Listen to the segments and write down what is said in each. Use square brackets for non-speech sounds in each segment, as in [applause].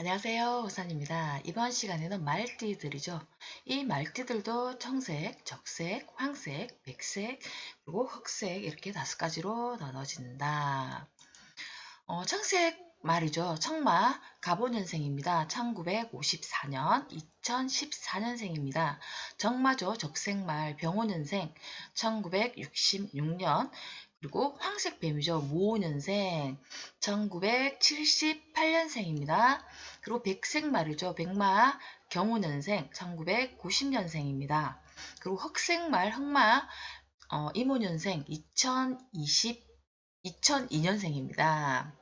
안녕하세요. 우산입니다. 이번 시간에는 말띠들이죠. 이 말띠들도 청색, 적색, 황색, 백색, 그리고 흑색 이렇게 다섯 가지로 나눠진다. 어, 청색 말이죠. 청마 가보년생입니다. 1954년, 2014년생입니다. 정마죠. 적색말 병호년생 1966년, 그리고 황색 뱀이죠. 무오년생 1978년생입니다. 그리고 백색 말이죠. 백마 경호년생 1990년생입니다. 그리고 흑색말 흑마 어, 이모년생 2020 2002년생입니다.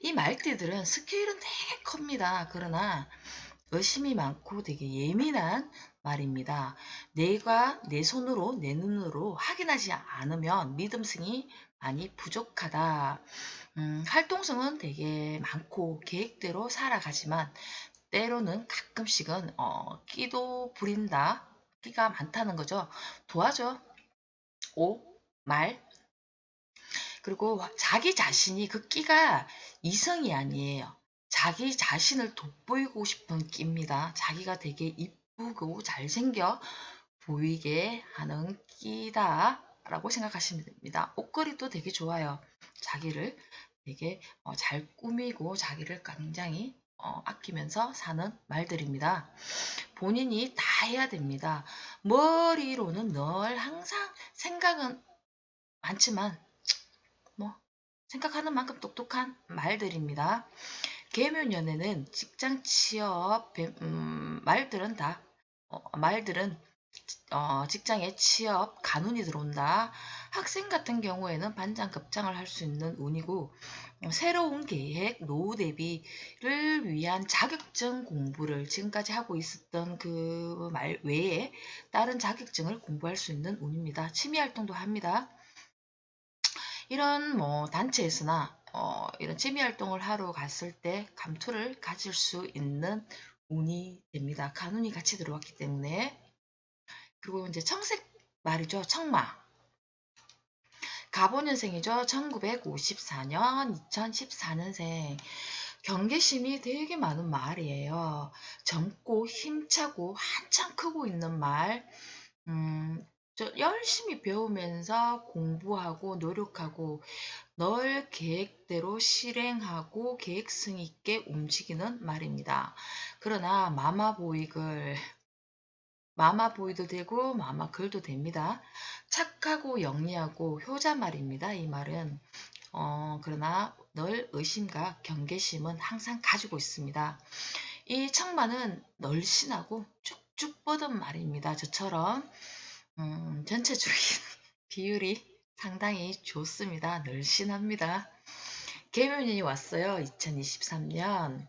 이 말띠들은 스케일은 되게 큽니다. 그러나 의심이 많고 되게 예민한 말입니다. 내가 내 손으로 내 눈으로 확인하지 않으면 믿음성이 많이 부족하다. 음, 활동성은 되게 많고 계획대로 살아가지만 때로는 가끔씩은 어, 끼도 부린다. 끼가 많다는 거죠. 도와줘. 오, 말. 그리고 자기 자신이 그 끼가 이성이 아니에요. 자기 자신을 돋보이고 싶은 끼입니다. 자기가 되게 이쁘 고 잘생겨 보이게 하는 끼다 라고 생각하시면 됩니다. 옷걸이도 되게 좋아요. 자기를 되게 어, 잘 꾸미고 자기를 굉장히 어, 아끼면서 사는 말들입니다. 본인이 다 해야 됩니다. 머리로는 늘 항상 생각은 많지만 뭐 생각하는 만큼 똑똑한 말들입니다. 계묘년에는 직장 취업 음, 말들은 다 어, 말들은 어, 직장에 취업 간운이 들어온다. 학생 같은 경우에는 반장 급장을 할 수 있는 운이고 어, 새로운 계획, 노후 대비를 위한 자격증 공부를 지금까지 하고 있었던 그 말 외에 다른 자격증을 공부할 수 있는 운입니다. 취미 활동도 합니다. 이런 뭐 단체에서나 어, 이런 취미 활동을 하러 갔을 때 감투를 가질 수 있는 운이 됩니다. 간운이 같이 들어왔기 때문에 그리고 이제 청색 말이죠. 청마. 가보년생이죠. 1954년, 2014년생. 경계심이 되게 많은 말이에요. 젊고 힘차고 한참 크고 있는 말. 음, 저 열심히 배우면서 공부하고 노력하고 널 계획대로 실행하고 계획성 있게 움직이는 말입니다. 그러나 마마보이글 마마보이도 되고 마마글도 됩니다. 착하고 영리하고 효자 말입니다. 이 말은 어, 그러나 널 의심과 경계심은 항상 가지고 있습니다. 이 청마는 널씬하고 쭉쭉 뻗은 말입니다. 저처럼 음, 전체적인 [laughs] 비율이 상당히 좋습니다. 늘씬합니다. 개묘년이 왔어요. 2023년.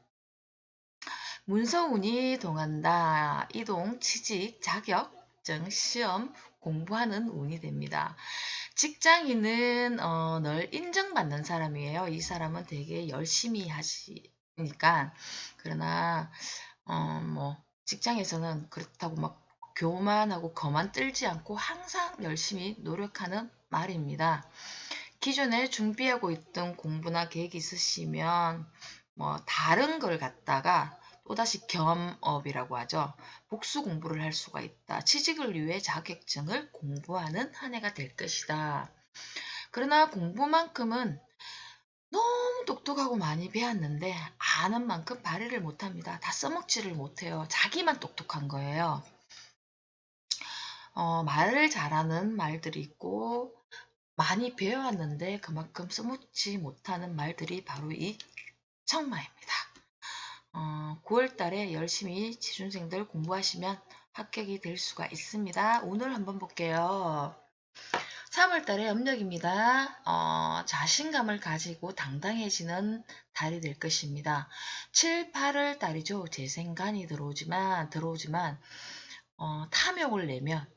문서운이 동한다. 이동, 취직, 자격증, 시험, 공부하는 운이 됩니다. 직장인은 어, 널 인정받는 사람이에요. 이 사람은 되게 열심히 하시니까 그러나 어, 뭐 직장에서는 그렇다고 막 교만하고 거만 떨지 않고 항상 열심히 노력하는 말입니다. 기존에 준비하고 있던 공부나 계획이 있으시면 뭐 다른 걸 갖다가 또다시 경험업이라고 하죠. 복수 공부를 할 수가 있다. 취직을 위해 자격증을 공부하는 한 해가 될 것이다. 그러나 공부만큼은 너무 똑똑하고 많이 배웠는데 아는 만큼 발휘를 못합니다. 다 써먹지를 못해요. 자기만 똑똑한 거예요. 어, 말을 잘하는 말들이 있고 많이 배워왔는데 그만큼 써먹지 못하는 말들이 바로 이 청마입니다. 어, 9월 달에 열심히 지준생들 공부하시면 합격이 될 수가 있습니다. 오늘 한번 볼게요. 3월 달에 음력입니다. 어, 자신감을 가지고 당당해지는 달이 될 것입니다. 7, 8월 달이죠. 재생간이 들어오지만 들어오지만 어, 탐욕을 내면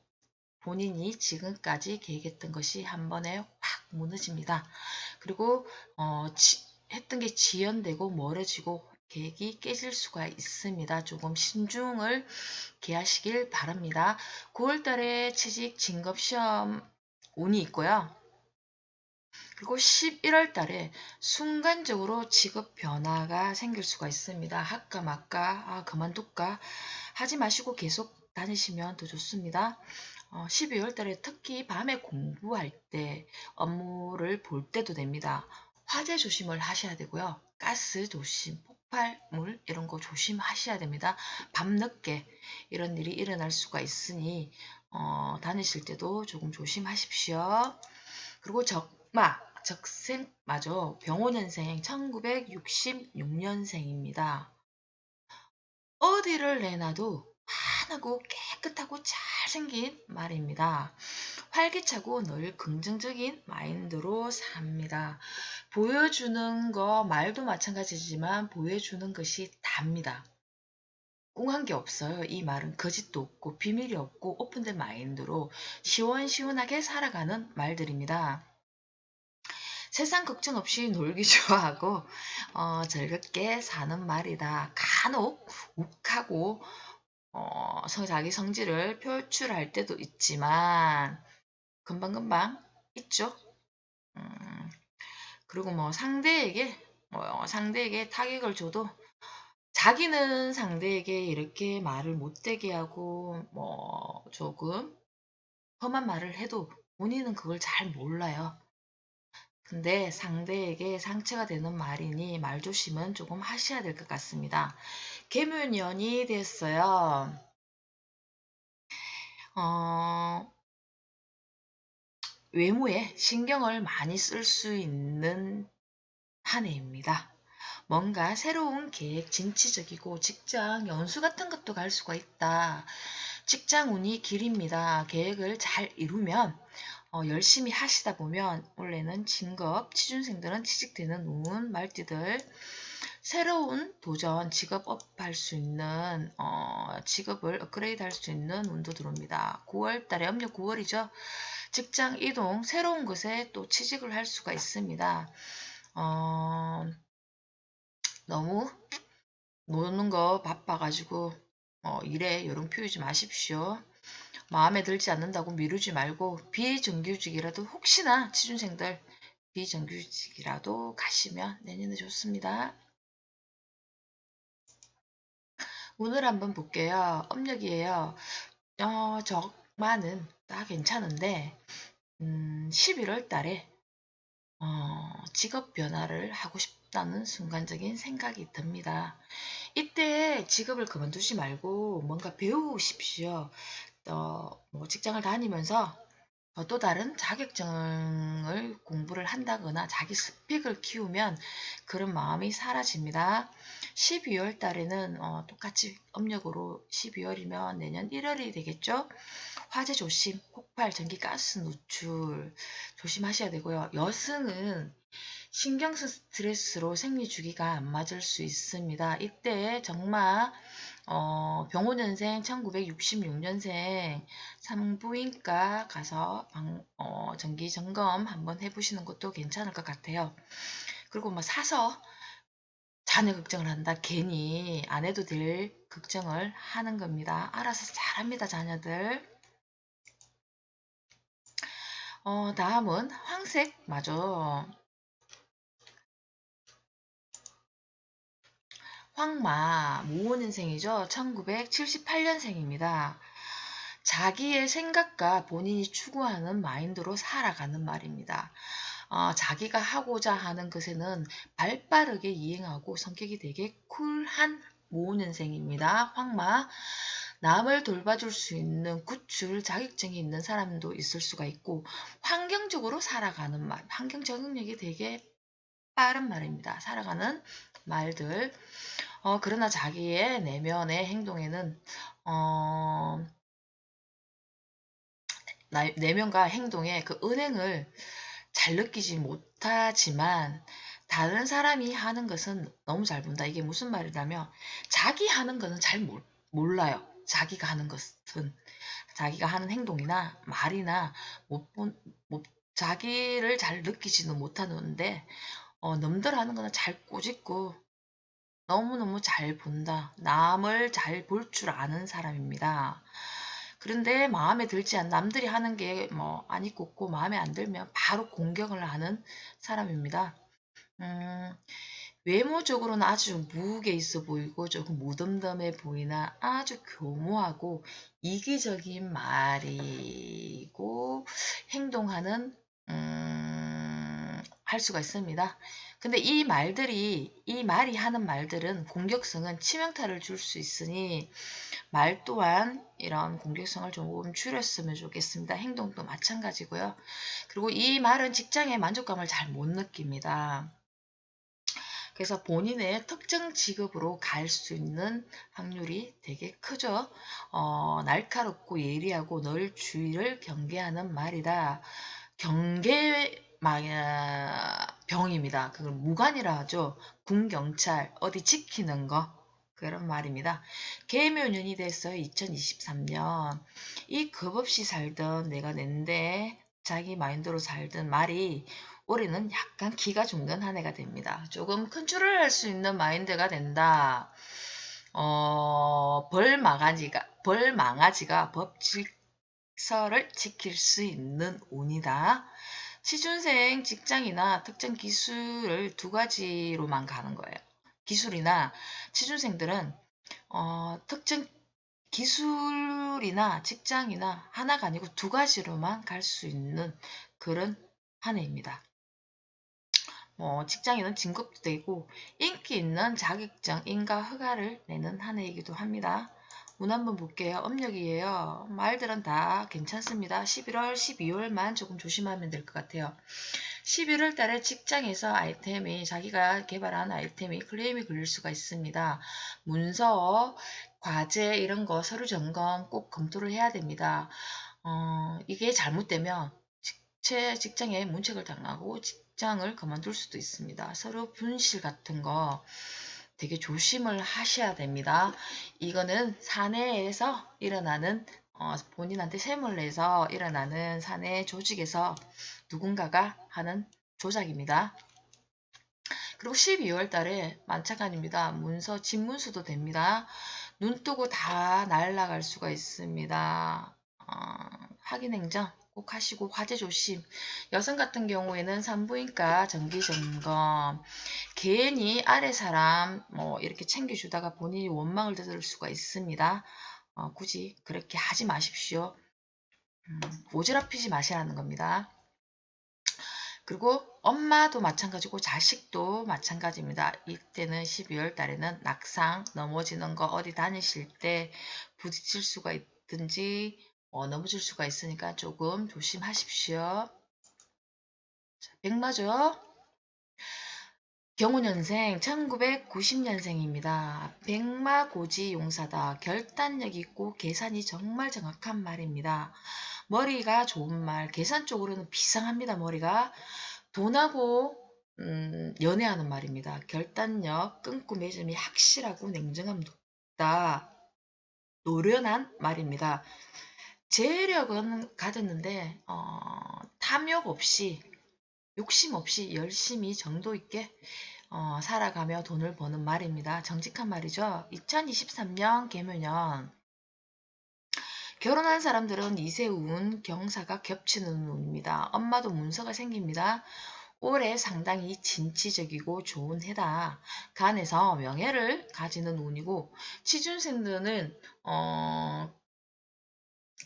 본인이 지금까지 계획했던 것이 한 번에 확 무너집니다. 그리고 어, 지, 했던 게 지연되고 멀어지고 계획이 깨질 수가 있습니다. 조금 신중을 기하시길 바랍니다. 9월달에 취직 진급시험 운이 있고요. 그리고 11월 달에 순간적으로 직업 변화가 생길 수가 있습니다. 할까 말까, 아, 그만둘까 하지 마시고 계속 다니시면 더 좋습니다. 어, 12월 달에 특히 밤에 공부할 때 업무를 볼 때도 됩니다. 화재 조심을 하셔야 되고요. 가스 조심, 폭발물 이런 거 조심하셔야 됩니다. 밤늦게 이런 일이 일어날 수가 있으니 어, 다니실 때도 조금 조심하십시오. 그리고 적마, 적생, 맞아. 병원년생 1966년생입니다. 어디를 내놔도 환하고 깨끗하고 잘생긴 말입니다. 활기차고 늘 긍정적인 마인드로 삽니다. 보여주는 거 말도 마찬가지지만 보여주는 것이 답니다. 꽁한 게 없어요. 이 말은 거짓도 없고 비밀이 없고 오픈된 마인드로 시원시원하게 살아가는 말들입니다. 세상 걱정 없이 놀기 [laughs] 좋아하고 어, 즐겁게 사는 말이다. 간혹 욱하고 어, 성- 자기 성질을 표출할 때도 있지만 금방금방 있죠. 음, 그리고 뭐 상대에게 뭐 상대에게 타격을 줘도 자기는 상대에게 이렇게 말을 못되게 하고 뭐 조금 험한 말을 해도 본인은 그걸 잘 몰라요. 근데 상대에게 상처가 되는 말이니 말조심은 조금 하셔야 될 것 같습니다. 개묘년이 됐어요. 어, 외모에 신경을 많이 쓸 수 있는 한 해입니다. 뭔가 새로운 계획, 진취적이고 직장 연수 같은 것도 갈 수가 있다. 직장 운이 길입니다. 계획을 잘 이루면 어, 열심히 하시다 보면 원래는 진급, 취준생들은 취직되는 운, 말띠들 새로운 도전, 직업 업할 수 있는 어, 직업을 업그레이드 할 수 있는 운도 들어옵니다. 9월 달에 음력 9월이죠. 직장 이동, 새로운 곳에 또 취직을 할 수가 있습니다. 어, 너무 노는 거 바빠가지고 어, 일에 요령 피우지 마십시오. 마음에 들지 않는다고 미루지 말고 비정규직이라도 혹시나 취준생들 비정규직이라도 가시면 내년에 좋습니다. 오늘 한번 볼게요. 음력이에요. 어, 적만은 다 괜찮은데 음, 11월 달에 어, 직업 변화를 하고 싶다는 순간적인 생각이 듭니다. 이때 직업을 그만두지 말고 뭔가 배우십시오. 어, 뭐 직장을 다니면서 어, 또 다른 자격증을 공부를 한다거나 자기 스펙을 키우면 그런 마음이 사라집니다. 12월 달에는 어, 똑같이 음력으로 12월이면 내년 1월이 되겠죠. 화재 조심, 폭발, 전기 가스 노출 조심하셔야 되고요. 여승은 신경성 스트레스로 생리 주기가 안 맞을 수 있습니다. 이때 정말 어, 병원년생 1966년생 산부인과 가서 방, 어, 정기 점검 한번 해보시는 것도 괜찮을 것 같아요. 그리고 뭐 사서 자녀 걱정을 한다. 괜히 안 해도 될 걱정을 하는 겁니다. 알아서 잘합니다, 자녀들. 어, 다음은 황색, 맞아. 황마, 모호년생이죠. 1978년생입니다. 자기의 생각과 본인이 추구하는 마인드로 살아가는 말입니다. 어, 자기가 하고자 하는 것에는 발빠르게 이행하고 성격이 되게 쿨한 모호년생입니다. 황마. 남을 돌봐줄 수 있는 구출, 자격증이 있는 사람도 있을 수가 있고 환경적으로 살아가는 말, 환경 적응력이 되게 빠른 말입니다. 살아가는 말들. 어, 그러나 자기의 내면의 행동에는 어, 나- 내면과 행동에 그 은행을 잘 느끼지 못하지만 다른 사람이 하는 것은 너무 잘 본다. 이게 무슨 말이냐면 자기 하는 것은 잘 몰, 몰라요. 자기가 하는 것은 자기가 하는 행동이나 말이나 못 본, 못, 자기를 잘 느끼지는 못하는데 어, 남들 하는 거는 잘 꼬집고 너무너무 잘 본다. 남을 잘 볼 줄 아는 사람입니다. 그런데 마음에 들지 않, 남들이 하는 게뭐안 입고 마음에 안 들면 바로 공격을 하는 사람입니다. 음, 외모적으로는 아주 무게 있어 보이고 조금 무덤덤해 보이나 아주 교모하고 이기적인 말이고 행동하는 음, 할 수가 있습니다. 근데 이 말들이 이 말이 하는 말들은 공격성은 치명타를 줄 수 있으니 말 또한 이런 공격성을 조금 줄였으면 좋겠습니다. 행동도 마찬가지고요. 그리고 이 말은 직장의 만족감을 잘 못 느낍니다. 그래서 본인의 특정 직업으로 갈 수 있는 확률이 되게 크죠. 어, 날카롭고 예리하고 널 주위를 경계하는 말이다. 경계 병입니다. 그걸 무관이라 하죠. 군 경찰 어디 지키는 거 그런 말입니다. 개묘년이 됐어요. 2023년 이 겁없이 살던 내가 낸데 자기 마인드로 살던 말이 올해는 약간 기가 죽는 한 해가 됩니다. 조금 컨트롤 할수 있는 마인드가 된다. 어, 벌 망아지가, 벌 망아지가 법 질서를 지킬 수 있는 운이다. 시준생 직장이나 특정 기술을 두 가지로만 가는 거예요. 기술이나 취준생들은 어, 특정 기술이나 직장이나 하나가 아니고 두 가지로만 갈 수 있는 그런 한 해입니다. 뭐 직장인은 진급도 되고 인기 있는 자격증, 인가 허가를 내는 한 해이기도 합니다. 문 한번 볼게요. 음력이에요. 말들은 다 괜찮습니다. 11월, 12월만 조금 조심하면 될 것 같아요. 11월 달에 직장에서 아이템이 자기가 개발한 아이템이 클레임이 걸릴 수가 있습니다. 문서, 과제 이런 거 서류 점검 꼭 검토를 해야 됩니다. 어, 이게 잘못되면 제 직장에 문책을 당하고 직장을 그만둘 수도 있습니다. 서류 분실 같은 거 되게 조심을 하셔야 됩니다. 이거는 사내에서 일어나는 어, 본인한테 세물 내서 일어나는 사내 조직에서 누군가가 하는 조작입니다. 그리고 12월 달에 만차간입니다. 문서, 집문수도 됩니다. 눈 뜨고 다 날아갈 수가 있습니다. 어, 확인 행정 꼭 하시고 화재 조심. 여성 같은 경우에는 산부인과 정기 점검. 괜히 아래 사람 뭐 이렇게 챙겨주다가 본인이 원망을 들을 수가 있습니다. 어, 굳이 그렇게 하지 마십시오. 음, 오지랖피지 마시라는 겁니다. 그리고 엄마도 마찬가지고 자식도 마찬가지입니다. 이때는 12월 달에는 낙상, 넘어지는 거 어디 다니실 때 부딪힐 수가 있든지 어, 넘어질 수가 있으니까 조금 조심하십시오. 자, 백마죠? 경우년생 1990년생입니다. 백마 고지 용사다. 결단력 있고 계산이 정말 정확한 말입니다. 머리가 좋은 말, 계산 쪽으로는 비상합니다. 머리가 돈하고 음, 연애하는 말입니다. 결단력, 끈꾸매짐이 확실하고 냉정함 높다. 노련한 말입니다. 재력은 가졌는데 어, 탐욕 없이 욕심 없이 열심히 정도 있게 어, 살아가며 돈을 버는 말입니다. 정직한 말이죠. 2023년 개묘년 결혼한 사람들은 이세운 경사가 겹치는 운입니다. 엄마도 문서가 생깁니다. 올해 상당히 진취적이고 좋은 해다. 간에서 명예를 가지는 운이고 취준생들은 어,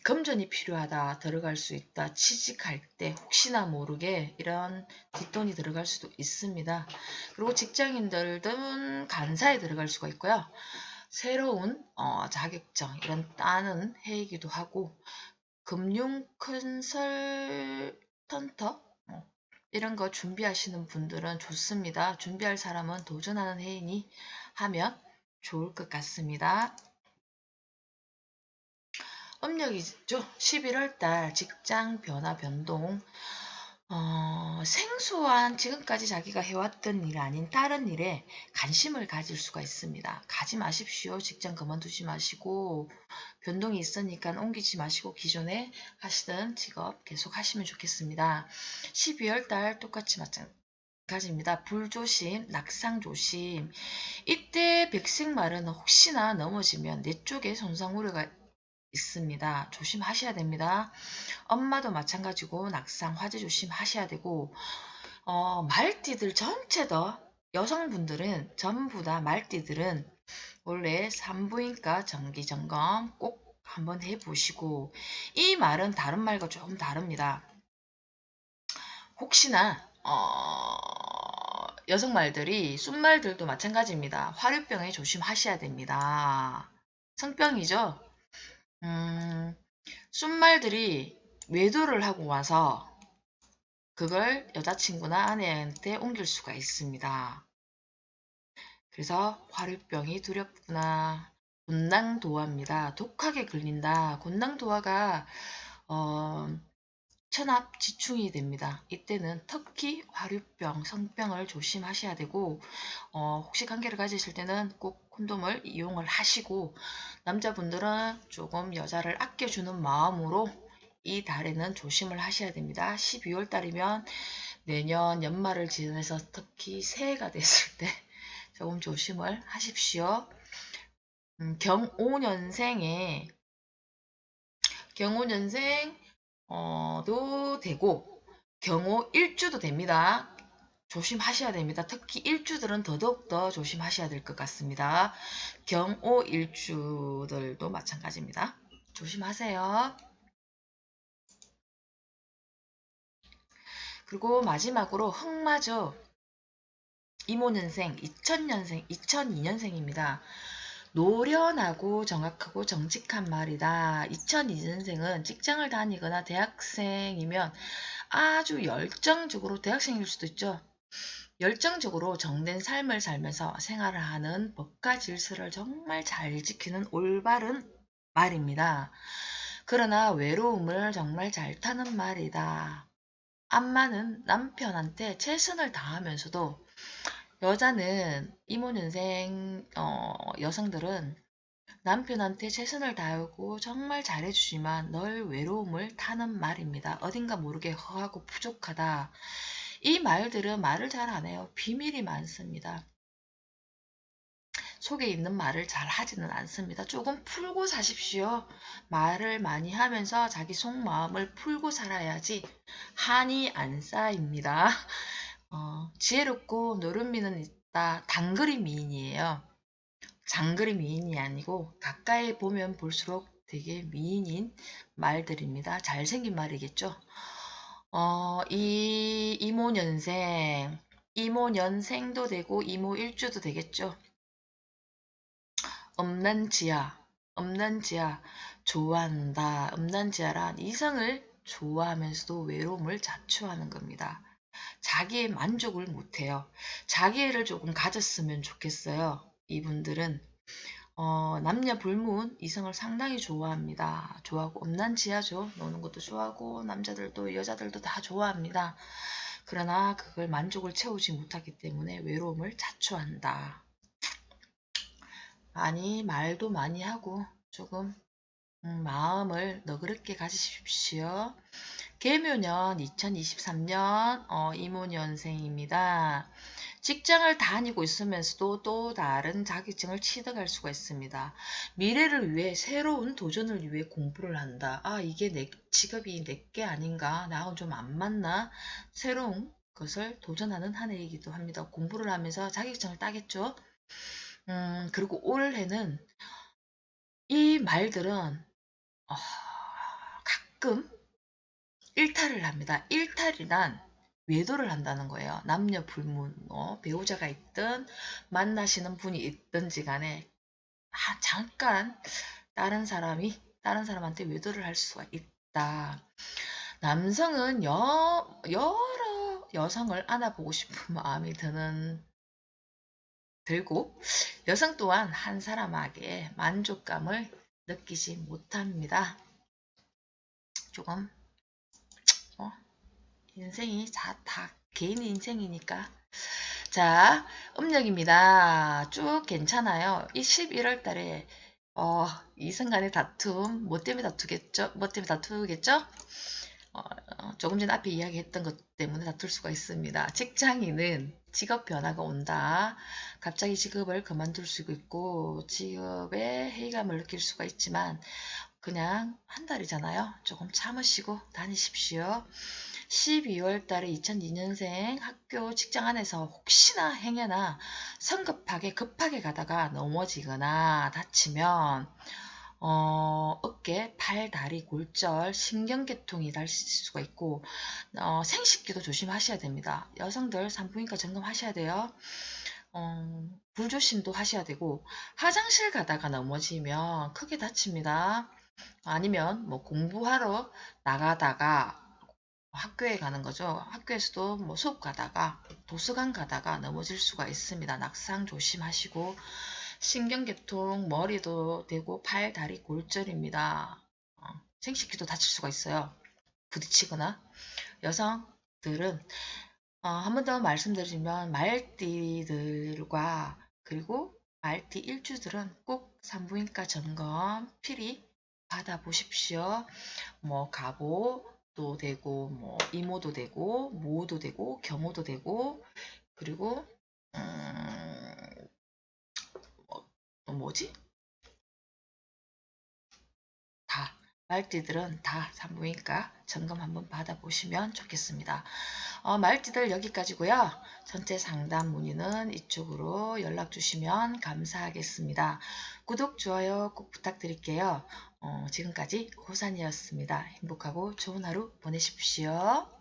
금전이 필요하다 들어갈 수 있다 취직할 때 혹시나 모르게 이런 뒷돈이 들어갈 수도 있습니다. 그리고 직장인들은 간사에 들어갈 수가 있고요. 새로운 어, 자격증 이런 따는 해이기도 하고 금융 컨설턴터 어, 이런 거 준비하시는 분들은 좋습니다. 준비할 사람은 도전하는 해이니 하면 좋을 것 같습니다 음력이죠. 11월 달 직장 변화 변동. 어, 생소한 지금까지 자기가 해왔던 일 아닌 다른 일에 관심을 가질 수가 있습니다. 가지 마십시오. 직장 그만두지 마시고 변동이 있으니까 옮기지 마시고 기존에 하시던 직업 계속 하시면 좋겠습니다. 12월 달 똑같이 마찬가지입니다. 불조심, 낙상조심. 이때 백색말은 혹시나 넘어지면 내 쪽에 손상 우려가 있습니다. 조심하셔야 됩니다. 엄마도 마찬가지고 낙상, 화재 조심하셔야 되고 어, 말띠들 전체 다 여성분들은 전부 다 말띠들은 원래 산부인과 정기 점검 꼭 한번 해보시고 이 말은 다른 말과 조금 다릅니다. 혹시나 어, 여성 말들이 쑥말들도 마찬가지입니다. 화류병에 조심하셔야 됩니다. 성병이죠. 음, 쑥말들이 외도를 하고 와서 그걸 여자친구나 아내한테 옮길 수가 있습니다. 그래서 화류병이 두렵구나. 곤낭도화입니다. 독하게 걸린다. 곤낭도화가 어, 천합 지충이 됩니다. 이때는 특히 화류병, 성병을 조심하셔야 되고 어, 혹시 관계를 가지실 때는 꼭 콘돔을 이용을 하시고 남자분들은 조금 여자를 아껴주는 마음으로 이 달에는 조심을 하셔야 됩니다. 12월 달이면 내년 연말을 지내서 특히 새해가 됐을 때 [laughs] 조금 조심을 하십시오. 음, 경오년생에 경오년생 어도 되고 경호 일주도 됩니다. 조심하셔야 됩니다. 특히 일주들은 더더욱더 조심하셔야 될 것 같습니다. 경오 일주들도 마찬가지입니다. 조심하세요. 그리고 마지막으로 흑마저 이모년생 2000년생 2002년생입니다. 노련하고 정확하고 정직한 말이다. 2002년생은 직장을 다니거나 대학생이면 아주 열정적으로 대학생일 수도 있죠. 열정적으로 정된 삶을 살면서 생활을 하는 법과 질서를 정말 잘 지키는 올바른 말입니다. 그러나 외로움을 정말 잘 타는 말이다. 암마는 남편한테 최선을 다하면서도 여자는 이모년생 어, 여성들은 남편한테 최선을 다하고 정말 잘해주지만 널 외로움을 타는 말입니다. 어딘가 모르게 허하고 부족하다. 이 말들은 말을 잘 안 해요. 비밀이 많습니다. 속에 있는 말을 잘 하지는 않습니다. 조금 풀고 사십시오. 말을 많이 하면서 자기 속마음을 풀고 살아야지 한이 안 쌓입니다. 어, 지혜롭고 노름미는 있다. 단글이 미인이에요. 장글이 미인이 아니고 가까이 보면 볼수록 되게 미인인 말들입니다. 잘생긴 말이겠죠. 어, 이 이모년생, 이모년생도 되고 이모일주도 되겠죠. 음란지야, 음란지야, 좋아한다. 음란지야란 이성을 좋아하면서도 외로움을 자초하는 겁니다. 자기의 만족을 못해요. 자기애를 조금 가졌으면 좋겠어요. 이분들은 어, 남녀 불문 이성을 상당히 좋아합니다. 좋아하고 음란지하죠. 노는 것도 좋아하고 남자들도 여자들도 다 좋아합니다. 그러나 그걸 만족을 채우지 못하기 때문에 외로움을 자초한다. 많이 말도 많이 하고 조금 음, 마음을 너그럽게 가지십시오. 개묘년 2023년 어, 이모년생입니다. 직장을 다니고 있으면서도 또 다른 자격증을 취득할 수가 있습니다. 미래를 위해 새로운 도전을 위해 공부를 한다. 아 이게 내 직업이 내게 아닌가? 나하고 좀 안 맞나? 새로운 것을 도전하는 한 해이기도 합니다. 공부를 하면서 자격증을 따겠죠. 음, 그리고 올해는 이 말들은 어, 가끔 일탈을 합니다. 일탈이란 외도를 한다는 거예요. 남녀 불문, 뭐 배우자가 있든 만나시는 분이 있든지 간에 아, 잠깐 다른 사람이 다른 사람한테 외도를 할 수가 있다. 남성은 여, 여러 여성을 안아보고 싶은 마음이 드는 들고 여성 또한 한 사람에게 만족감을 느끼지 못합니다. 조금 어, 인생이 다, 다 개인 인생이니까 자 음력입니다. 쭉 괜찮아요. 이 11월 달에 어, 이순간의 다툼 뭐 때문에 다투겠죠? 뭐 때문에 다투겠죠? 어, 조금 전 앞에 이야기했던 것 때문에 다툴 수가 있습니다. 직장인은 직업 변화가 온다. 갑자기 직업을 그만둘 수 있고 직업에 회의감을 느낄 수가 있지만 그냥 한 달이잖아요. 조금 참으시고 다니십시오. 12월 달에 2002년생 학교 직장 안에서 혹시나 행여나 성급하게 급하게 가다가 넘어지거나 다치면 어, 어깨, 팔, 다리, 골절, 신경계통이 날 수가 있고 어, 생식기도 조심하셔야 됩니다. 여성들 산부인과 점검하셔야 돼요. 어, 불조심도 하셔야 되고 화장실 가다가 넘어지면 크게 다칩니다. 아니면 뭐 공부하러 나가다가 학교에 가는 거죠. 학교에서도 뭐 수업 가다가 도서관 가다가 넘어질 수가 있습니다. 낙상 조심하시고 신경계통 머리도 되고 팔, 다리, 골절입니다. 어, 생식기도 다칠 수가 있어요. 부딪히거나 여성들은 어, 한 번 더 말씀드리면 말띠들과 그리고 말띠 일주들은 꼭 산부인과 점검 필히 받아보십시오. 뭐 가보 도 되고 뭐 이모도 되고 모도 되고 경호도 되고 그리고 음, 뭐, 또 뭐지? 다 말띠들은 다 산부인과 점검 한번 받아보시면 좋겠습니다. 어, 말띠들 여기까지고요. 전체 상담 문의는 이쪽으로 연락 주시면 감사하겠습니다. 구독, 좋아요 꼭 부탁드릴게요. 어, 지금까지 호산이었습니다. 행복하고 좋은 하루 보내십시오.